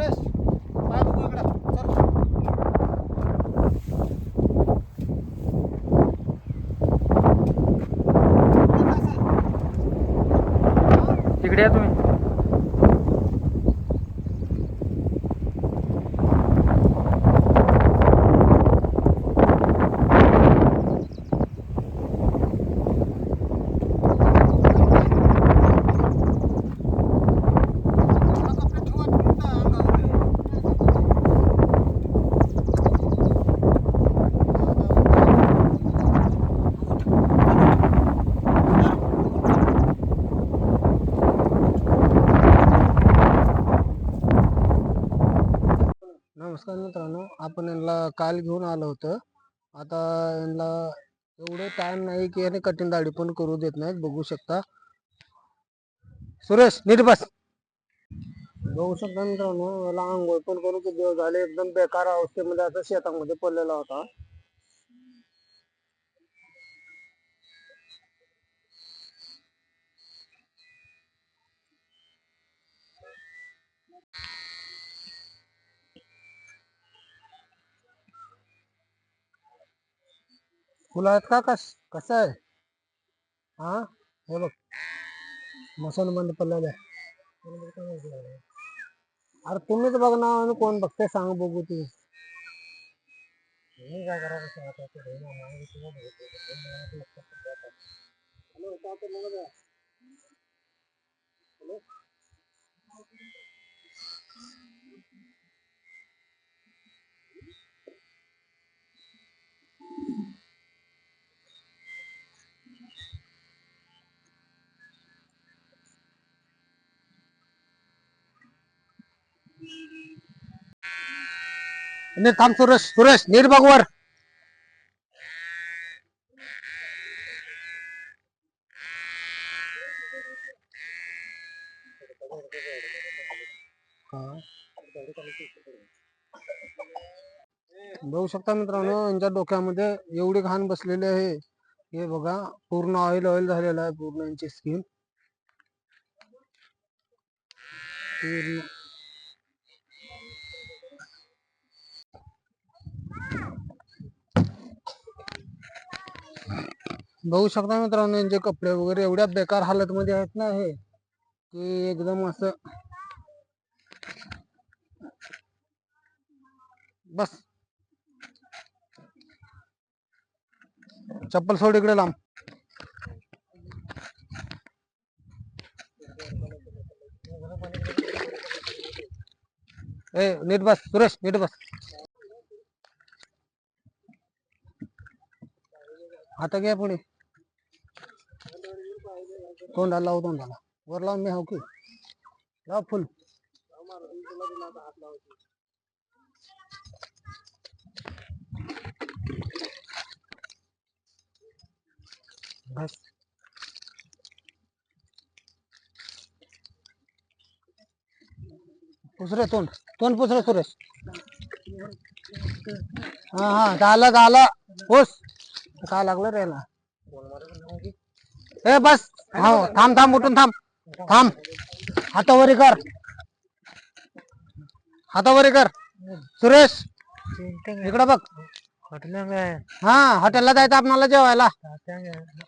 सुरेश पाय बघू इकडं. चल. तिकडे या तुम्ही. नमस्कार मित्रांनो. आपण यांना काल घेऊन आलो होतं. आता यांना एवढं टाइम नाही की याने कठीण दाढी पण करू देत नाहीत. बघू शकता. सुरेश नीट बस. बघू शकता मित्रांनो याला आंघोळ पण करू किती दिवस झाले. एकदम बेकार अवस्थेमध्ये आता शेतामध्ये पडलेला होता. फुलं आहेत का कस कसं आहे? हा? हे बघ. मसन बंद पडलेलं आहे. अरे तुम्हीच बघ ना आणि कोण बघते सांग बघू ती. मी काय नाही थांब सुरेश सुरेश नीट बघ वर. बघू शकता मित्रांनो यांच्या डोक्यामध्ये एवढी घाण बसलेली आहे. हे बघा पूर्ण ऑइल ऑइल झालेलं आहे पूर्ण यांची स्किन पूर्ण. बघू शकता मित्रांनो यांचे कपडे वगैरे एवढ्या बेकार हालत मध्ये आहेत ना हे की एकदम असं बस. चप्पल सोड इकडे लांब. ए नीट बस सुरेश नीट बस. आता घ्या पुढे. तोंडाला लाव तोंडाला. वर लावून मी हाव की. लाव फुल. बस. पुसरे तोंड. तोंड पुसरे सुरेश. हा हा झालं झालं. पुस. काय लागलं रे याला? ए बस. हो थांब थांब उठून थांब. थांब. हातावरी कर. हातावरी कर. सुरेश इकडं बघ. हा हॉटेलला जायचं आपणाला जेवायला.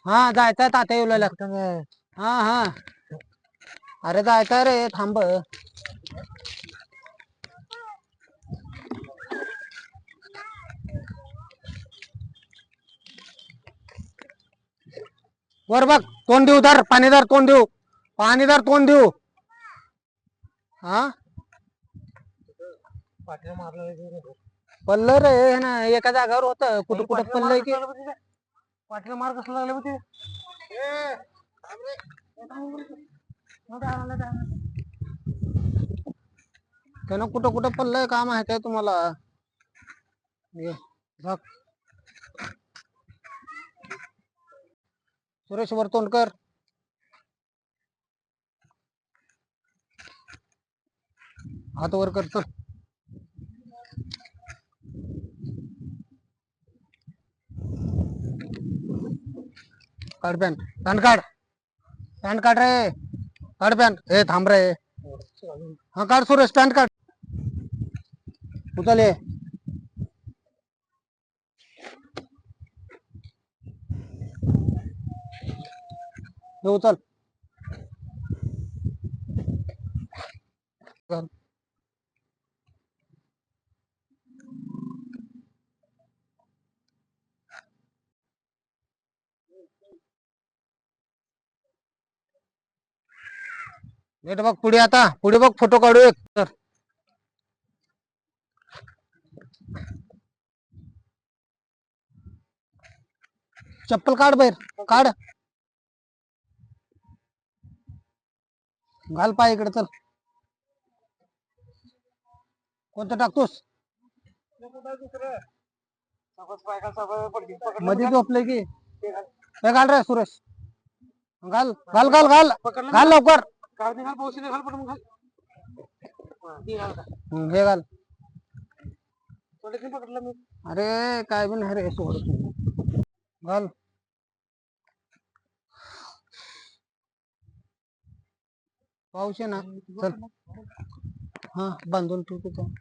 हा जायचंय तात्या येऊ हा हा. अरे जायचंय रे थांब. वर बघ तोंड देऊ धर पाणीदार तोंड देऊ. पाणीदार तोंड देऊ. हा? पल्ल रे हे ना एका जागावर होत. कुठं कुठं पल्लय की? पाठीला मार कसला लागला ते त्यानं कुठं कुठं पल्लय का माहीत आहे तुम्हाला ये, बघ सुरेश वर तोंड कर हात वर कर चल. काढ पॅन्ट पॅन्ट काढ. पॅन्ट काढ रे. काढ पॅन्ट ए थांब रे. हा काढ सुरेश पॅन्ट काढ. उचल उचल चल. नीट बघ पुढे आता, पुढे बघ फ़ोटो काढू एक तर चप्पल काढ बाहेर, काढ घाल पाय इकडे चल. कोणतं टाकतोस? मध्ये झोपले की. हे घाल रे, सुरेश. घाल घाल घाल घाल. घाल लवकर. अरे रे, सोड. घाल. पाऊस आहे ना चल. हा बांधून ठेव तिथं.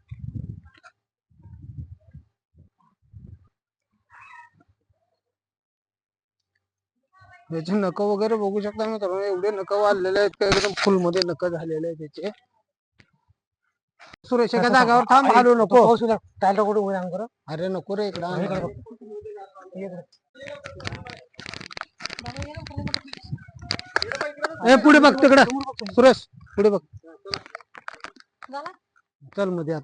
याचे नख वगैरे बघू शकता मित्रांनो एवढे नख वाढलेले आहेत का एकदम फुलमध्ये नख झालेले आहेत त्याचे. सुरेश एका जागावर थांब. हालू नको. टायला कुठे उद्या कर अरे नको रे इकडं. आण. ए पुढे बघ तिकडं. सुरेश पुढे बघ. चलमध्ये आता.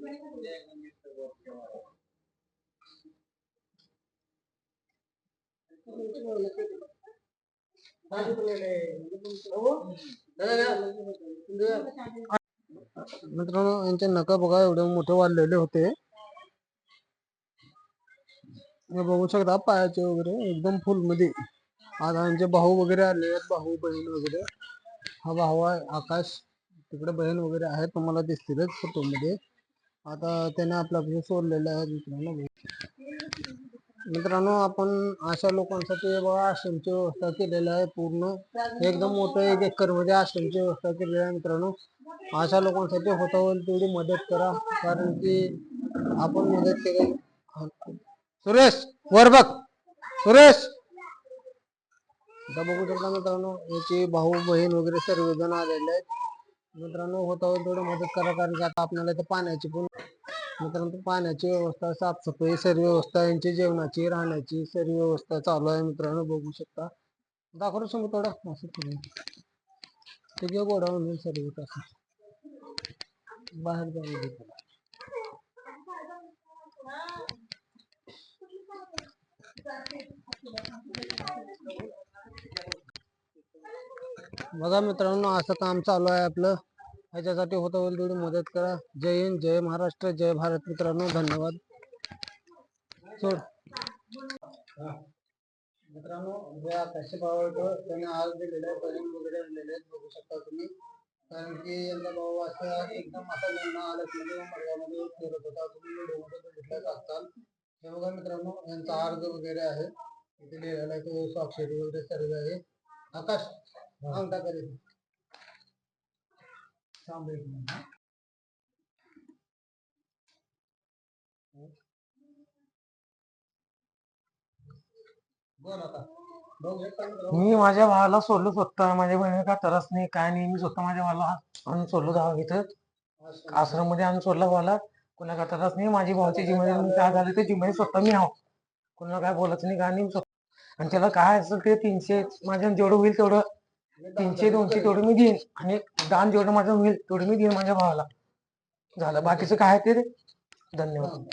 मित्रांनो यांचे नका बघा एवढे मोठे वाढलेले होते. बघू शकता पायाचे वगैरे एकदम फुलमध्ये. आता यांचे भाऊ वगैरे आले आहेत भाऊ बहीण वगैरे. हा भाऊ आहे आकाश. तिकडे बहीण वगैरे आहे तुम्हाला दिसतीलच फोटो मध्ये. आता त्याने आपला आपले सोडलेले आहे मित्रांनो. मित्रांनो आपण अशा लोकांसाठी बघा आश्रमची व्यवस्था केलेली आहे पूर्ण. एकदम मोठं एक एकरमध्ये आश्रमची व्यवस्था केलेली आहे मित्रांनो. अशा लोकांसाठी होता होईल तेवढी मदत करा कारण की आपण मदत केली. सुरेश वर बघ. सुरेश. आता बघू शकता मित्रांनो याचे भाऊ बहीण वगैरे सर्वजण आलेले आहेत. मित्रांनो होता होईल तेवढी मदत करा कारण की आता आपल्याला इथं पाण्याची पण मित्रांनो पाण्याची व्यवस्था साफसफाई सर्व व्यवस्था यांची जेवणाची राहण्याची सर्व व्यवस्था चालू आहे मित्रांनो बघू शकता. दाखवू समोर थोडं. असं ठीक आहे गोडा म्हणून सर्व असं बाहेर जाऊ बघा मित्रांनो असं काम चालू आहे आपलं. ह्याच्यासाठी होत होईल तेवढी मदत करा. जय हिंद जय महाराष्ट्र जय भारत. मित्रांनो धन्यवाद. सोड. मित्रांनो जे आकाशचे भाऊ त्यांनी त्याने आज दिलेले आहे वगैरे आणलेले आहेत बघू शकता तुम्ही. कारण की यांचा भाऊ असं एकदम असा लग्न आलसमध्ये मर्गामध्ये फिरत होता. तुम्ही व्हिडिओमध्ये असाल. हे बघा मित्रांनो यांचा अर्ज वगैरे आहे. इथे लिहिलेला आहे तो स्वाक्षरी वगैरे सर्व आहे. आकाश सांगता करेल थांब एक. मी माझ्या भावाला सोडलो स्वतः. माझ्या बहिणीला काय त्रास नाही काय नाही. मी स्वतः माझ्या भावाला आणून सोडलो जावा इथं आश्रममध्ये आणून सोडला भावाला. कोणा काय त्रास नाही. माझी भावाची जिम्मेदारी काय झाली ते जिम्मेदारी स्वतः मी आहो कोणाला काय बोलत नाही काय नाही. आणि त्याला काय असेल ते तीनशे माझ्या जेवढं होईल तेवढं तीनशे दोनशे तेवढं मी देईन. आणि दान जेवढं माझं होईल तेवढं मी देईन माझ्या भावाला. झालं. बाकीचं काय आहे ते धन्यवाद.